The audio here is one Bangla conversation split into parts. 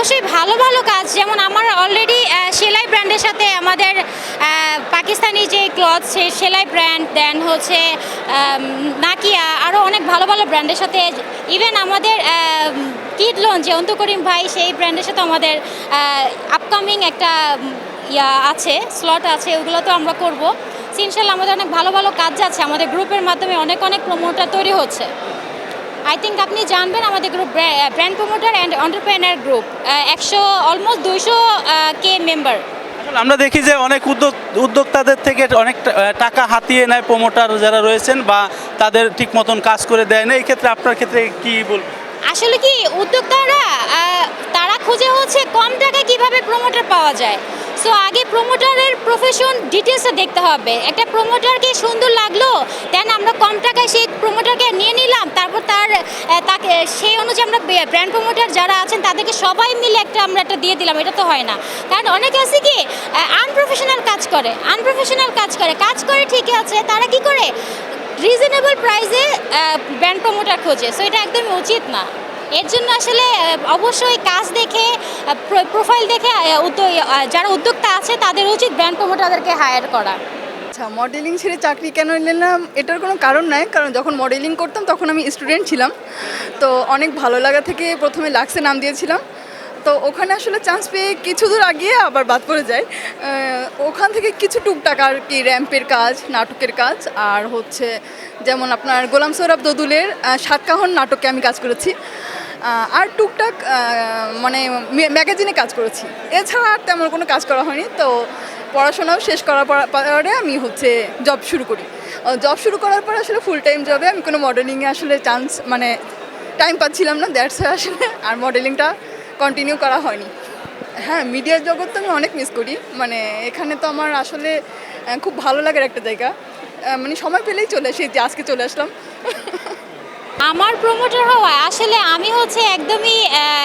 অবশ্যই ভালো ভালো কাজ। যেমন আমার অলরেডি সেলাই ব্র্যান্ডের সাথে আমাদের পাকিস্তানি যে ক্লথ সে সেলাই ব্র্যান্ড দেন হচ্ছে নাকিয়া আরও অনেক ভালো ভালো ব্র্যান্ডের সাথে ইভেন আমাদের কিড লোন যে অন্তু করিম ভাই, সেই ব্র্যান্ডের সাথে আমাদের আপকামিং একটা ইয়া আছে স্লট আছে, ওগুলো তো আমরা করব। ইনশাল্লাহ আমাদের অনেক ভালো ভালো কাজ আছে। আমাদের গ্রুপের মাধ্যমে অনেক অনেক প্রমোটার তৈরি হচ্ছে। আই থিঙ্ক আপনি জানবেন আমাদের group brand promoter and entrepreneur group একশো অলমোস্ট দুইশো কে মেম্বার আমরা দেখি যে অনেক উদ্যোগ উদ্যোক্তাদের থেকে অনেক টাকা হাতিয়ে নেয় প্রমোটার যারা রয়েছেন বা তাদের ঠিক মতন কাজ করে দেয় না। এই ক্ষেত্রে আপনার ক্ষেত্রে কি বল আসলে কি উদ্যোক্তারা তারা খুঁজে হচ্ছে কম টাকায় কীভাবে প্রমোটার পাওয়া যায়। সো আগে প্রমোটারের প্রফেশন ডিটেলসটা দেখতে হবে। একটা প্রমোটারকে সুন্দর লাগল দেন আমরা কম টাকায় সেই প্রমোটারকে নিয়ে নিলাম তারপর তার আহ, তাকে সেই অনুযায়ী আমরা ব্র্যান্ড প্রমোটার যারা আছেন, তাদেরকে সবাই মিলে একটা আমরা একটা দিয়ে দিলাম, এটা তো হয় না। কারণ অনেকে আছে কি আনপ্রফেশনাল কাজ করে আনপ্রফেশনাল কাজ করে। কাজ করে ঠিকই আছে, তারা কি করে? রিজনেবল প্রাইসে ব্র্যান্ড প্রমোটার খোঁজে। সো এটা একদমই উচিত না। এর জন্য আসলে অবশ্যই কাজ দেখে প্রোফাইল দেখে যারা উদ্যোক্তা আছে, তাদের উচিত ব্র্যান্ড প্রমোটারদেরকে হায়ার করা। আচ্ছা মডেলিং ছেড়ে চাকরি কেন নিলাম? এটার কোনো কারণ নাই, কারণ যখন মডেলিং করতাম তখন আমি স্টুডেন্ট ছিলাম। তো অনেক ভালো লাগা থেকে প্রথমে লাক্সে নাম দিয়েছিলাম। তো ওখানে আসলে চান্স পেয়ে কিছু দূর আগিয়ে আবার বাদ পড়ে যায়। ওখান থেকে কিছু টুকটাক আর কি র্যাম্পের কাজ, নাটকের কাজ, আর হচ্ছে যেমন আপনার গোলাম সৌরভ দদুলের সাতকাহন নাটকে আমি কাজ করেছি। আর টুকটাক মানে ম্যাগাজিনে কাজ করেছি। এছাড়া আর তেমন কোনো কাজ করা হয়নি। তো পড়াশোনাও শেষ করার পর- আমি হচ্ছে জব শুরু করি। জব শুরু করার পর আসলে ফুল টাইম জবে আমি কোনো মডেলিংয়ে আসলে চান্স মানে টাইম পাচ্ছিলাম না দ্যাটস আসলে আর মডেলিংটা কন্টিনিউ করা হয়নি। হ্যাঁ মিডিয়ার জগৎ তো আমি অনেক মিস করি। মানে এখানে তো আমার আসলে খুব ভালো লাগার একটা জায়গা। মানে সময় পেলেই চলে আসি আজকে চলে আসলাম। আমার প্রমোটার হওয়া আসলে আমি হচ্ছে একদমই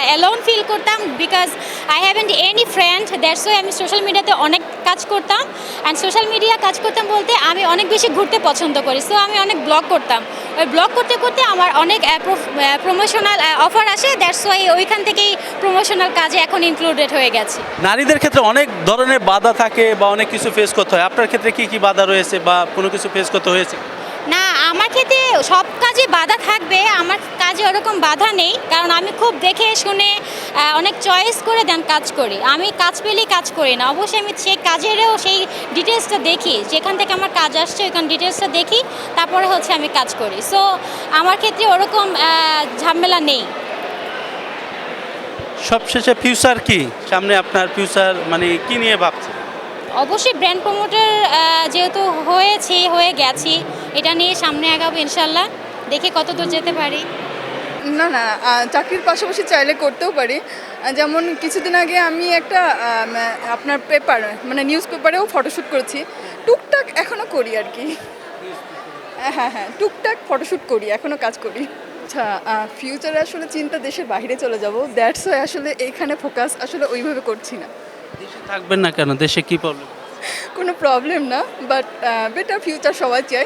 অ্যালোন ফিল করতাম because I haven't any friend that's why আমি সোশ্যাল মিডিয়াতে অনেক কাজ করতাম অ্যান্ড সোশ্যাল মিডিয়া কাজ করতাম বলতে আমি অনেক বেশি ঘুরতে পছন্দ করি সো আমি অনেক ব্লগ করতাম। ওই ব্লগ করতে করতে আমার অনেক প্রমোশনাল অফার আসে দ্যাটস ওয়াই ওইখান থেকেই প্রমোশনাল কাজে এখন ইনক্লুডেড হয়ে গেছে। নারীদের ক্ষেত্রে অনেক ধরনের বাধা থাকে বা অনেক কিছু ফেস করতে হয়। আপনার ক্ষেত্রে কি কি বাধা রয়েছে বা কোনো কিছু ফেস করতে হয়েছে? না আমার ক্ষেত্রে সব কাজে বাধা থাকবে আমার কাজে ওরকম বাধা নেই কারণ আমি খুব দেখে শুনে অনেক চয়েস করে দেন কাজ করি। আমি কাজ পেলেই কাজ করি না। অবশ্যই আমি সেই কাজেরও সেই ডিটেলসটা দেখি। যেখান থেকে আমার কাজ আসছে ওইখান ডিটেলসটা দেখি তারপরে হচ্ছে আমি কাজ করি। সো আমার ক্ষেত্রে ওরকম ঝামেলা নেই। সবশেষে ফিউচার কি? সামনে আপনার ফিউচার মানে কি নিয়ে ভাবছেন? অবশ্যই ব্র্যান্ড প্রমোটার যেহেতু হয়েছি হয়ে গেছি এটা নিয়ে সামনে আগাবো ইনশাল্লাহ। দেখে কত দূর যেতে পারি। না না চাকরির পাশাপাশি চাইলে করতেও পারি। যেমন কিছুদিন আগে আমি একটা আপনার পেপার মানে নিউজ পেপারেও ফটোশ্যুট করেছি। টুকটাক এখনও করি আর কি। হ্যাঁ হ্যাঁ টুকটাক ফটোশ্যুট করি এখনও কাজ করি। আচ্ছা ফিউচারে আসলে চিন্তা দেশের বাইরে চলে যাব। দ্যাটস ওয়াই আসলে এইখানে ফোকাস আসলে ওইভাবে করছি না। দেশে থাকবেন না কেন? দেশে কি প্রবলেম কোনো প্রবলেম না বাট বেটার ফিউচার সবাই চাই।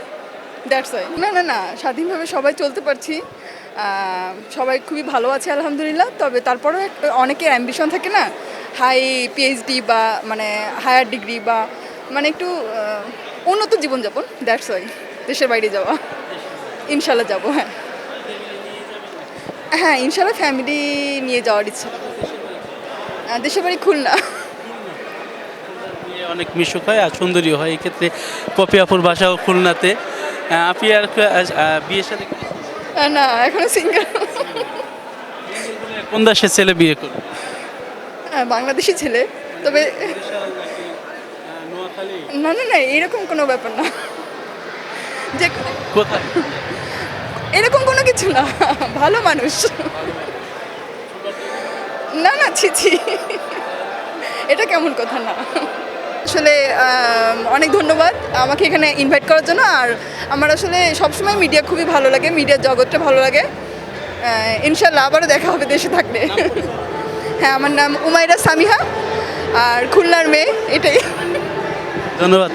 দ্যাটস ওয়াই না না না, স্বাধীনভাবে সবাই চলতে পারছি। সবাই খুবই ভালো আছে, আলহামদুলিল্লাহ। তবে তারপরেও অনেকের অ্যাম্বিশন থাকে না হাই পিএইচডি বা মানে হায়ার ডিগ্রি বা মানে একটু উন্নত জীবনযাপন। দ্যাটস ওয়াই দেশের বাইরে যাওয়া। ইনশাল্লাহ যাব হ্যাঁ। হ্যাঁ ইনশাল্লাহ ফ্যামিলি নিয়ে যাওয়ার ইচ্ছা। দেশের বাড়ি খুলনা। অনেক মিশুক হয় আর সুন্দরী হয়। এই ক্ষেত্রে পপিয়াপুর বাসাও খুলনাতে আপনি আর বিয়ের সাথে না এখনও সিঙ্গেল কোন দেশের ছেলে বিয়ে করবে? বাংলাদেশি ছেলে তবে না না না এরকম কোনো ব্যাপার না। যে কোথায়? এরকম কোনো কিছু না ভালো মানুষ। না না ছি ছি। এটা কেমন কথা না? আসলে অনেক ধন্যবাদ আমাকে এখানে ইনভাইট করার জন্য। আর আমার আসলে সবসময় মিডিয়া খুবই ভালো লাগে মিডিয়ার জগৎটা ভালো লাগে। ইনশাল্লাহ আবারও দেখা হবে দেশে থাকলে। হ্যাঁ আমার নাম উমাইরা সামিহা, আর খুলনার মেয়ে এটাই। ধন্যবাদ।